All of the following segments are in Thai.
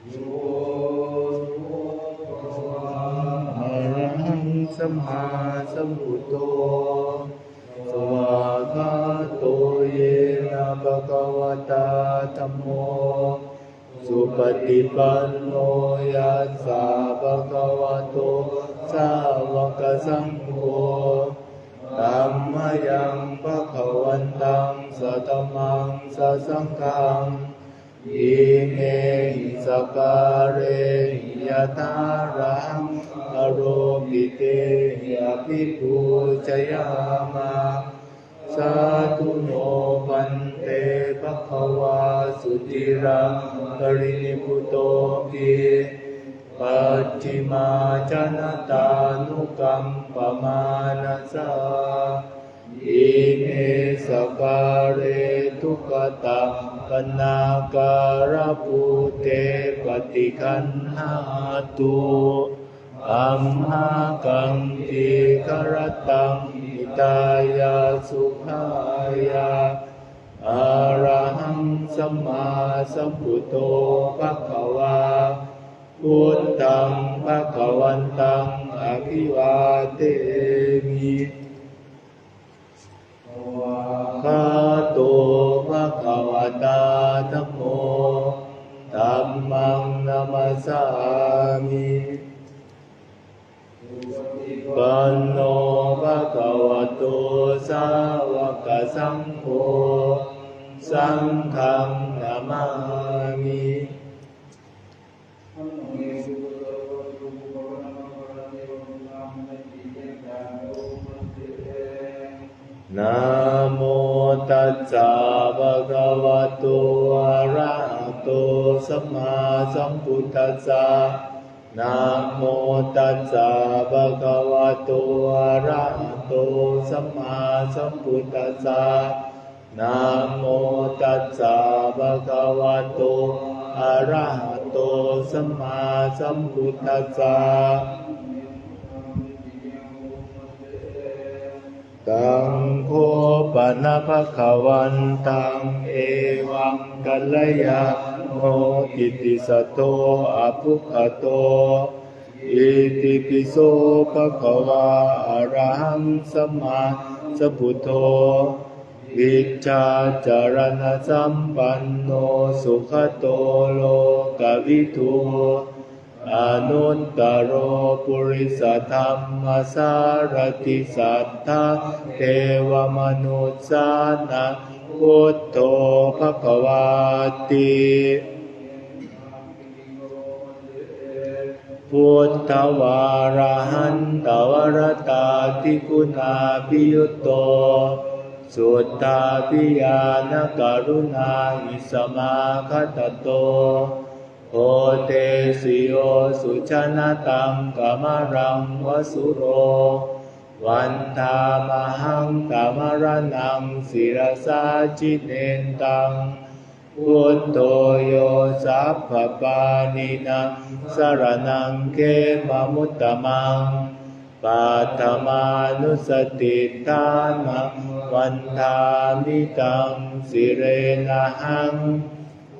อะระหังสัมมาสัมพุทโธสวากขาโตเยนะภะคะวะตาธัมโม สุปฏิปันโนยัสสะภะคะวะโตสาวกสังโฆธัมมยังภะคะวันตังสัตมังสัสังฆัง อิเมหิสการเรหิยะทารังอโรปิเตหิอภิปูชยามาสาธุโนปันเตภะคะวาสุติรังปรินิพุโตปิปัจจิมาจนตานุกรรมปมานัสาอิเมสการเร ตะปนาการปุเตปฏิคันหาตุอัมหากังติกรตังอิตายาสุขายาอาระหังสัมมาสัมพุทโธภะคะวาพุทธังภะคะวันตังอภิวาเทมิ สาวกสังโฆสังฆังนามามินะโมตัสสะภะคะวะโตอะระหะโตสัมมาสัมพุทธัสสะ นะโมตัสสะภะคะวะโตอะระหะโตสัมมาสัมพุทธัสสะนะโมตัสสะภะคะวะโตอะระหะโตสัมมาสัมพุทธัสสะตังโคปนะภะคะวันตังเอวังกัลยา โมอิติสตโตอะภุคโต อิติปิโสภะคะวาอะระหังสัมมาสัมพุทโธวิชาจารณสัมปันโนสุขโตโลกวิทูอนุตตรโรปุริสธรรมสารติสัทธาเทวมนุษย์สานัง พุทโธภควาติพุทธวาระหันตวรตาทิคุณาพิยุตโต สุตตาพิยานการุณาอิสมาคตโตโอเตสิโยสุชนะตังกามรังวสุโร วันทามหังกามรนังศิรสาจิเนนตังพุทโธโยสัพพปานินังสารนังเกมมุตตมังปัตมานุสติทานังวันทามิตังสิเรนะหัง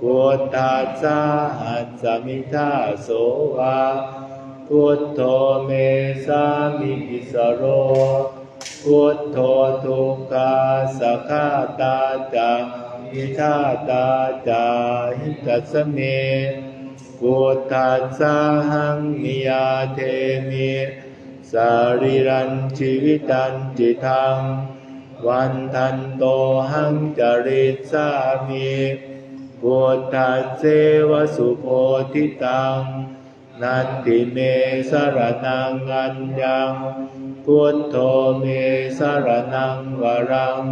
พุทธัสสะหัสมิทาโสวา พุทโธเมสามิกิสโร พุทโธทุกขาสัคขาตาจาหิทาตาจาหิตัสเมพุทธัสสะหังมิยาเทมิสารีรันชีวิตันจิตังวันทันโตหังจริตสามิพุทธเสวสุโพธิตัง นันติเมสรนังอัญญังพุทโธเมสรนังวรัง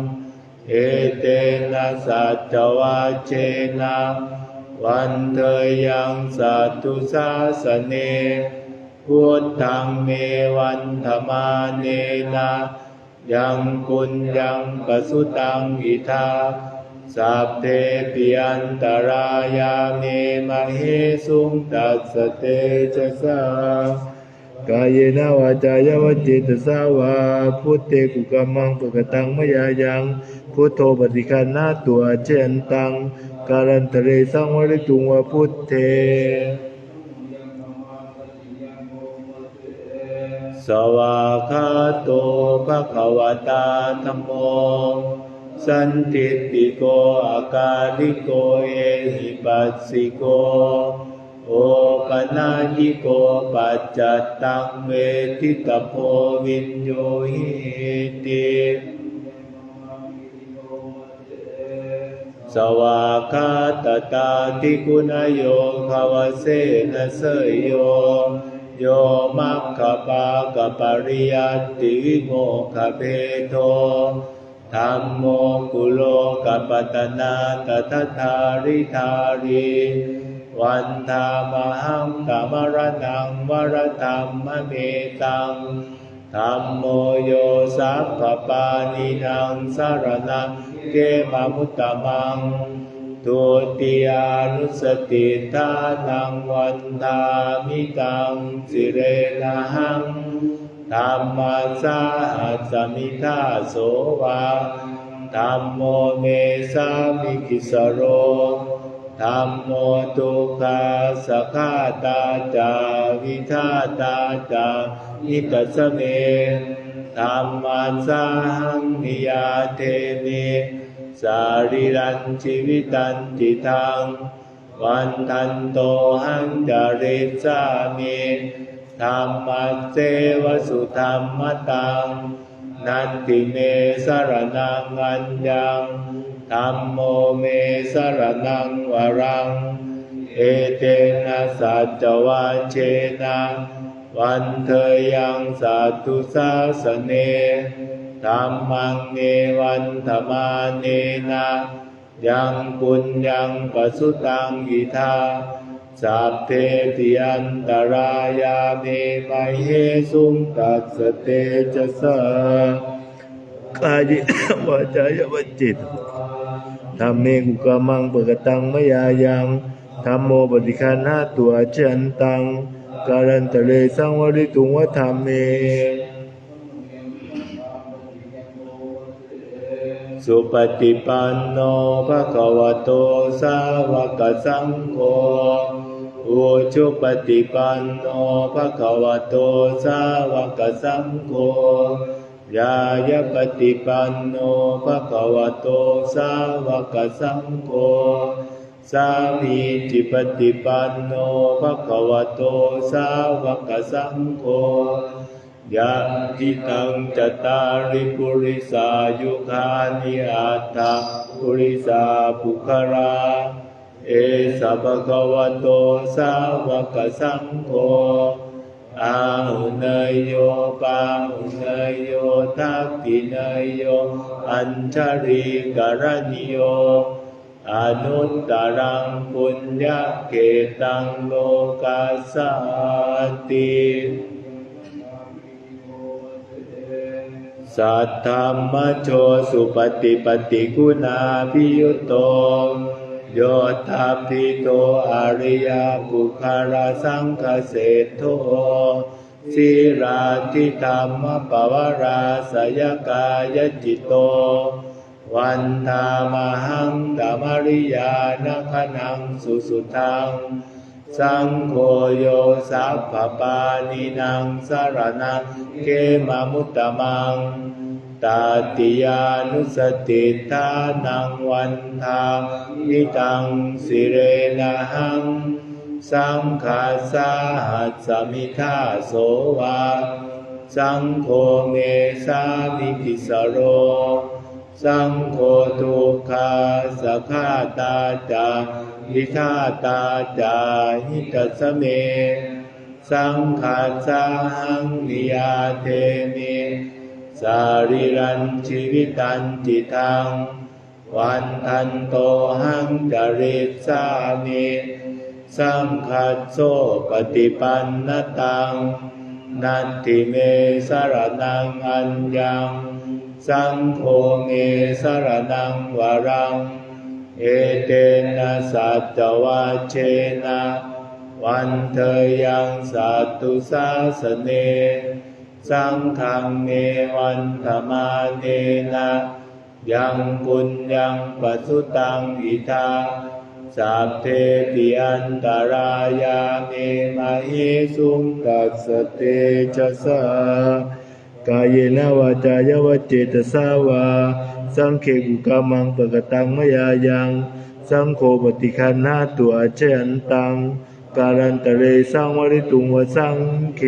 เอเตนะสัจวาเชนะวันเทยังสัตตุสาสเนพุทธังเมวันธมาเนนะยังกุญยังกสุตังอิทา สัพเพปิอันตรายาเมมะเฮสุงตัสสเตชะสากายเนวาจายวจิตสาวาพุทเตกุกามังปะกตังมยายังพุทโธปฏิคันนาตัวเจนตังการันตเรสังวริตุงวพุทเทสวากาโตภะคะวตาธัมโม สันติติโกอากาลิโกเอหิปัสสิโก โอปนายิโกปัจจัตตังเวทิตโพวินโยหิติสวากขาตตาติกุณโยภาวเสนเสยโย โยมัคคปากปริยัติวิโมกขเพโท ธรรมโมกุโลกัปปตนาตถาธาริธารีวันธามหังธรรมรนังวรธรรมเมตังธรรมโมโยสัพพปานินังสารนังเกมามุตตมังทุติยานุสติทานังวันทามิตังสิเรนะหัง ธรรมสาหัสมิทาโสวาธรรมโมเมสามิกิสโรธรรมโมตุคาสกขาตาจาวิธาตาจาอิตัสเมธรรมัสาหังนิยาเทมิสาริรันชีวิตันติทังวันทันโตหังจาริสามิ ธรรมเสวสุธรรมตัง นันติเมสรนังอัญญังธรรมโมเมสรนังวรัง เอเตนะสัจวาเชนะวันเทยังสัตตุสาสเนธรรมังเนวันธมาเนนะยังปุญญังปสุตังยิทา สัพเพติยันตรายาเมไมเหสุงตัสสะเตจะสะกายวาจายวจิตธรรมเมกุกามังปะกตังมยายังธรรมโมปฏิคันหาตัวจันตังการันตะเลสังวริตุงวธรรมเมสุปฏิปันโนภะคะวะโตสาวกสังโฆ อุชุปฏิปันโนภะคะวะโตสาวกสังโฆยายะปฏิปันโนภะคะวะโตสาวกสังโฆสามีจิปฏิปันโนภะคะวะโตสาวกสังโฆยะทิตังจตาริปุริสายุคานิอัตถะปุริสาภุคารา เอสะภะคะวะโตสาวกสังโฆอาหุเนยโยปาหุเนยโยทักขิเนยโย อัญชริกรณิโยอนุตตรังปุญญเกตังโลกัสสติสัทธรรมโชสุปฏิปฏิคุณาพิยุตโต โยธาพิโตอริยบุคาราสังคเสโทสิราธิธรรมปวาราสยกายจิตโต วันธามหังดามริยานัคนังสุสุทัง สังโฆโยสัพพปานินังสารนังเกมมุตตมัง ตาติยานุสติทานังวันทานิตังสิเรนะหัง สังฆาสาหัสสมิทาโสวา สังโฆเมสามิกิสโร สังโฆทุกขาสกขาตาจาวิธาตาจาหิตัสเม สังขาสาหังนิยาเทมิ สาริรันชีวิตันจิตัง วันทันโตหังจริตสามิสังคัสโสปฏิปันนตัง นันติเมสรนังอัญญัง สังโฆเมสรนังวรัง เอเตนะสัจวาเชนะ วันเทยังสัตตุสาสเน สังฆังเมวันธมาเนนะยังปุญญังปัสุตังอิทาสัพเพติอันตรายาเมมาเฮสุงตัสเตจะสากายเนวาจายวเจตสาวา สังเคกุกามังปะกตังมยายัง สังโฆปฏิคันนาตัวเจอันตัง การันตเรสังวริตุงวสังเค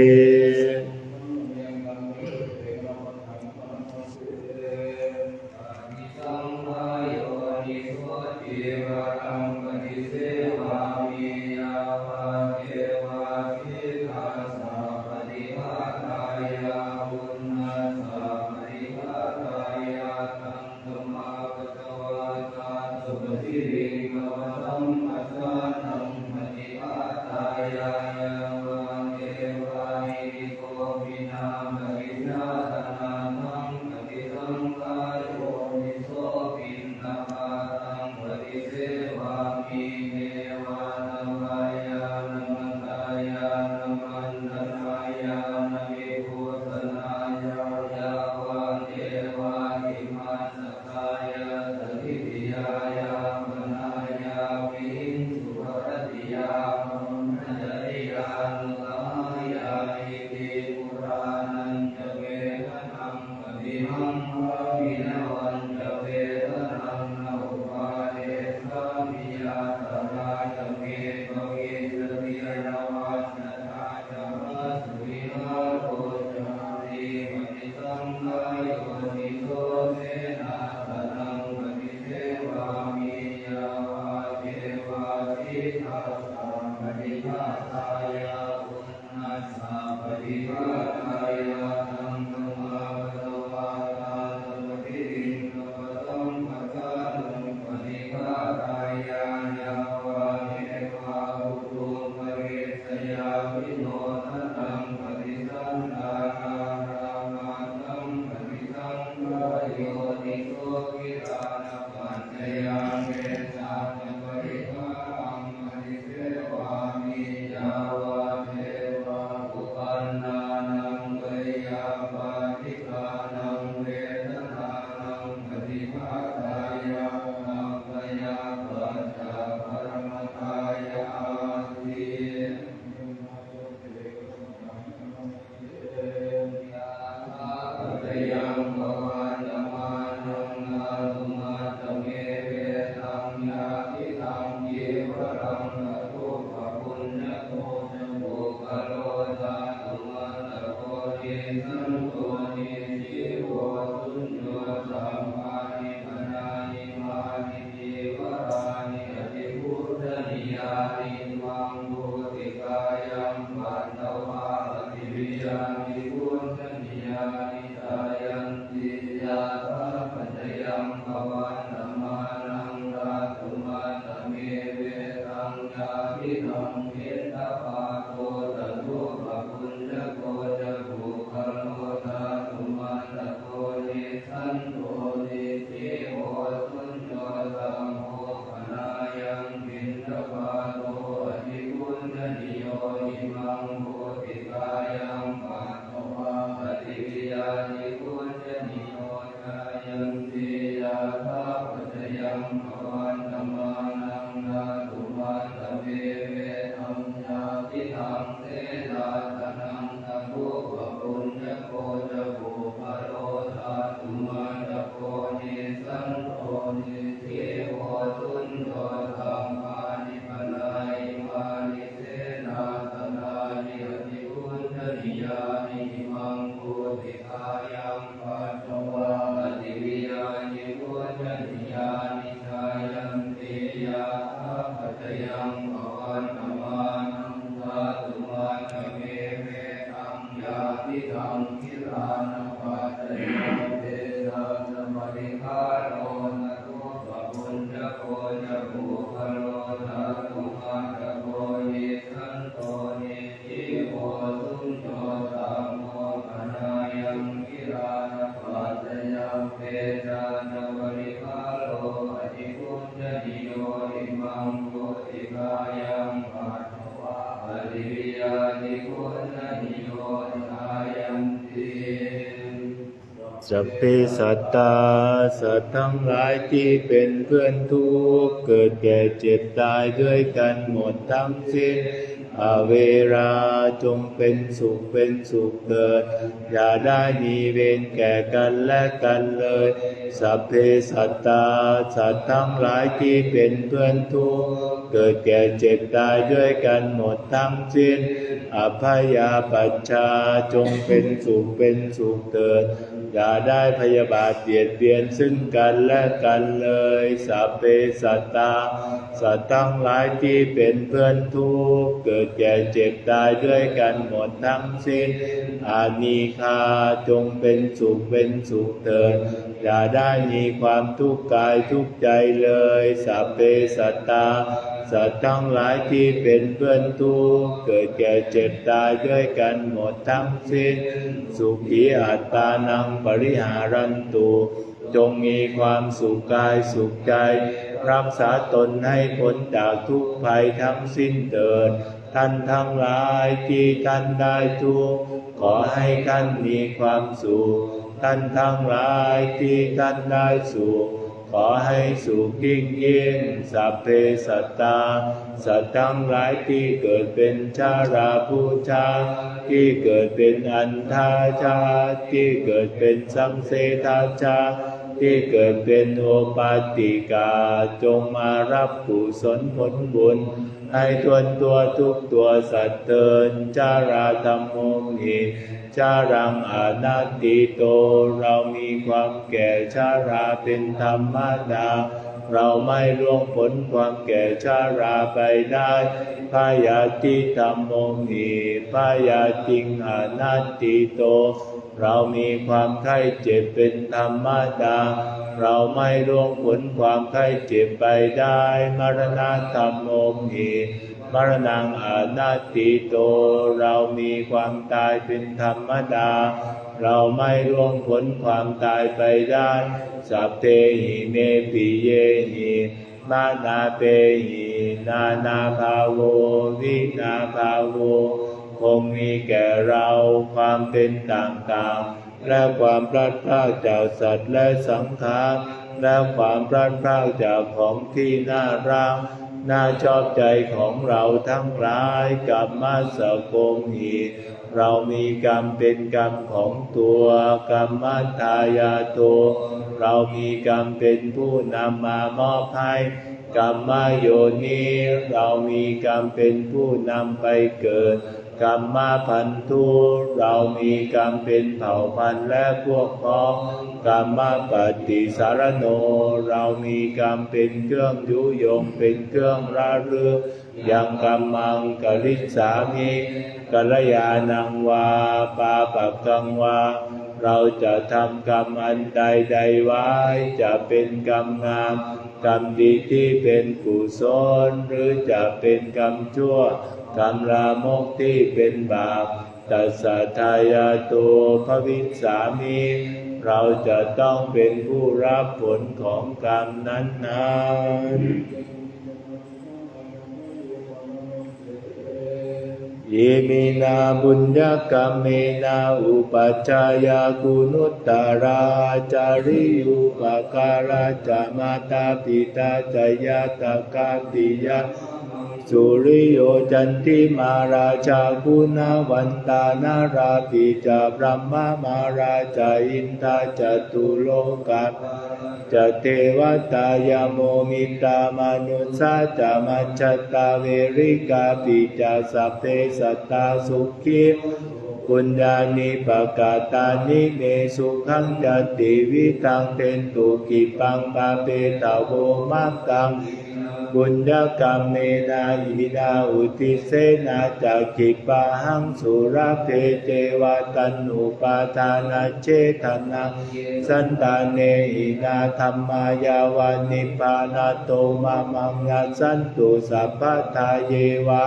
ยัง ภวั สัพเพสัตตาสัตว์ทั้งหลายที่เป็นเพื่อนทุกข์เกิดแก่เจ็บตายด้วยกันหมดทั้งสิ้นอเวราจงเป็นสุขเป็นสุขเกิด อย่าได้มีเวรแก่กันและกันเลย สัพเพสัตตาสัตว์ทั้งหลายที่เป็นเพื่อนทุกข์เกิดแก่เจ็บตายด้วยกันหมดทั้งสิ้นอภัยาปัชชาจงเป็นสุขเป็นสุขเกิด อย่าได้พยาบาทเบียดเบียนซึ่งกันและกันเลยสัพเพสัตตา สัตว์ทั้งหลายที่เป็นเพื่อนทุกข์เกิดแก่เจ็บตายด้วยกันหมดทั้งสิ้น อานีคาจงเป็นสุขเป็นสุขเถิดอย่าได้มีความทุกข์กายทุกข์ใจเลยสัพเพสัตตา สัตว์ทั้งหลายที่เป็นเพื่อนทุกข์เกิดแก่เจ็บตายด้วยกันหมดทั้งสิ้น สุขีอัตตานังปริหารันตุจงมีความสุขกายสุขใจ รักษาตนให้พ้นจากทุกภัยทั้งสิ้นเถิด ท่านทั้งหลายที่ท่านได้ทุกข์ขอให้ท่านมีความสุข ท่านทั้งหลายที่ท่านได้สุข ขอให้สุขยิ่งยิ่งสัพเพสัตตา สัตว์ทั้งหลายที่เกิดเป็นชาราผู้ชาที่เกิดเป็นอันทาชา ที่เกิดเป็นสังเสทาชา ที่เกิดเป็นโอปาติกา จงมารับกุศลผลบุญ ให้ทวนตัวทุกตัวสัตว์เตินจาราธรรมโมหิจารังอนาติโต เรามีความแก่ชาราเป็นธรรมดา เราไม่ล่วงพ้นความแก่ชาราไปได้พายาติธรรมโมหิพายาติงอานาติโต เรามีความไข้เจ็บเป็นธรรมดา เราไม่ล่วงพ้นความไข้เจ็บไปได้ มรณะธรรมโมหิมรณังอานาติโต เรามีความตายเป็นธรรมดา เราไม่ล่วงพ้นความตายไปได้ สัพเพหิเมปิเยหิมานาเปหินานาภาโว วินาภาโว คงมีแก่เราความเป็นต่างๆ และความพลัดพรากจากสัตว์และสังขารและความพลัดพรากจากของที่น่ารักน่าชอบใจของเราทั้งหลายกับมาสโกงหีเรามีกรรมเป็นกรรมของตัวกรรมทายาโตเรามีกรรมเป็นผู้นำมามอบให้กรรมโยนีเรามีกรรมเป็นผู้นำไปเกิด กรรมพันธุเรามีกรรมเป็นเผ่าพันธุ์และพวกพ้องกรรมปฏิสารโน เรามีกรรมเป็นเครื่องยุยงเป็นเครื่องระลึกยังกรรมังกริสามิกัลยาณังวาปาปักกังวาเราจะทำกรรมอันใดใดไว้จะเป็นกรรมงามกรรมดีที่เป็นกุศลหรือจะเป็นกรรมชั่ว กรรมลามกที่เป็นบาปตัสะทายาโตภวิสามิเราจะต้องเป็นผู้รับผลของกรรมนั้นๆยิมินาบุญญกรรมเมนาอุปัชายากุนุตตาราจาริยุปการาจามาตาปิตาจายาตกาติยา สุริโยจันทิมาราชาคุณวันตานาราปิจาพระมมาราชาอินทาจตุโลกัสจเทวตายโมมิตามนุสาจามัจจตาเวริกาปิจาสัพเพสัตตาสุขีปุญญานิปกาตานิเนสุขังจติวิตังเทนตุกิปังปาเปตาโวมักกัง บุญญกรรมเมนาอินาอุติเสนาจากขิปะหังสุรเพเจวาตันอุปาทานาเจตนาสันตาเนอินาธรรมายาวานิพานาโตมามังงาสันตุสัพพทาเยวา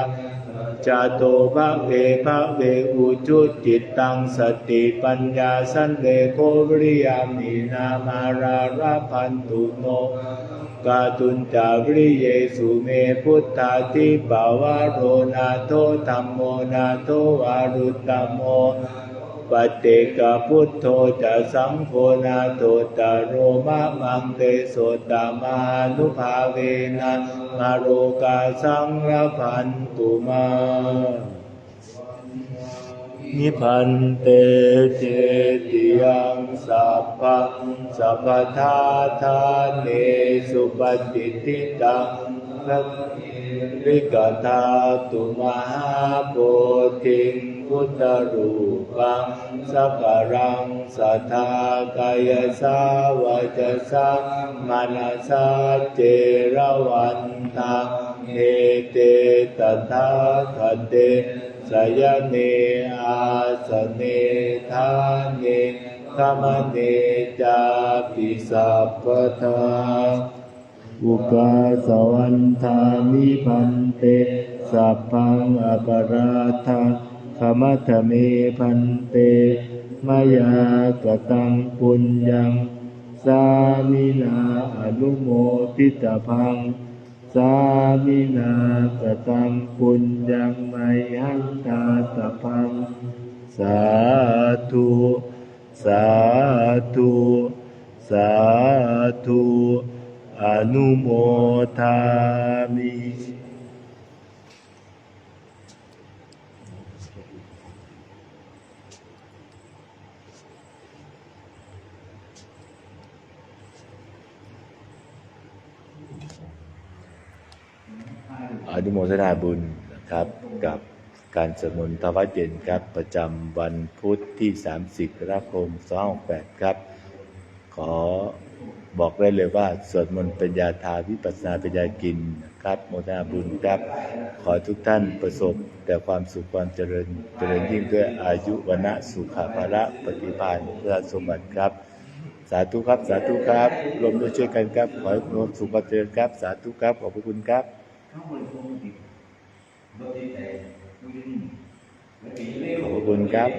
จาโตภะเวภะเวอุจุจิตตังสติปัญญาสันเลโควิริยามีนามาราราพันตุโน กาตุนจาริเยสุเมพุทธาทิปาวาโรนาโทธรรมโมนาโทวารุตตมโมปฏิกพุทโธจะสังโฆนาโตตโรมะมังเตโสตามานุภาเวนะมาโรกาสังรพันตุมา นิพันเตเจติยังสัพพังสัพพทาทานเนสุปฏิทิตังสัพริกตาตุมหาโพธิงพุทธรูปังสักการังสัทธากายสาวาจสามนาสเจรวันตังเอเตตถาคเต สยเนอาสเนทาเนขมเนจาปิสัพพทาอุกาสวันทานิพันเตสัพพังอปาราธาขมัทเมพันเตมายากตังปุญญัง สามินาอนุโมทิตพัง สามินาสตังปุญญังไมหังตาตะพัง สาธุ สาธุ สาธุ อนุโมทามิ อนุโมทนาบุญนะครับกับการสวดมนต์ทวัดเย็นครับ ประจำวันพุธที่ 30กรกฎาคม2568ครับ ขอบอกได้เลยว่าสวดมนต์เป็นยาทาวิปัสสนาเป็นยากินครับโมทนาบุญครับ ขอทุกท่านประสบ แต่ความสุขความเจริญ เจริญยิ่งด้วยอายุวนะสุขภาระปฏิภาณเพื่อสมบัติครับ สาธุครับ สาธุครับรวมด้วยช่วยกันครับ ขอให้รวมสุขความเจริญครับ สาธุครับขอบพระคุณครับ quần cáp.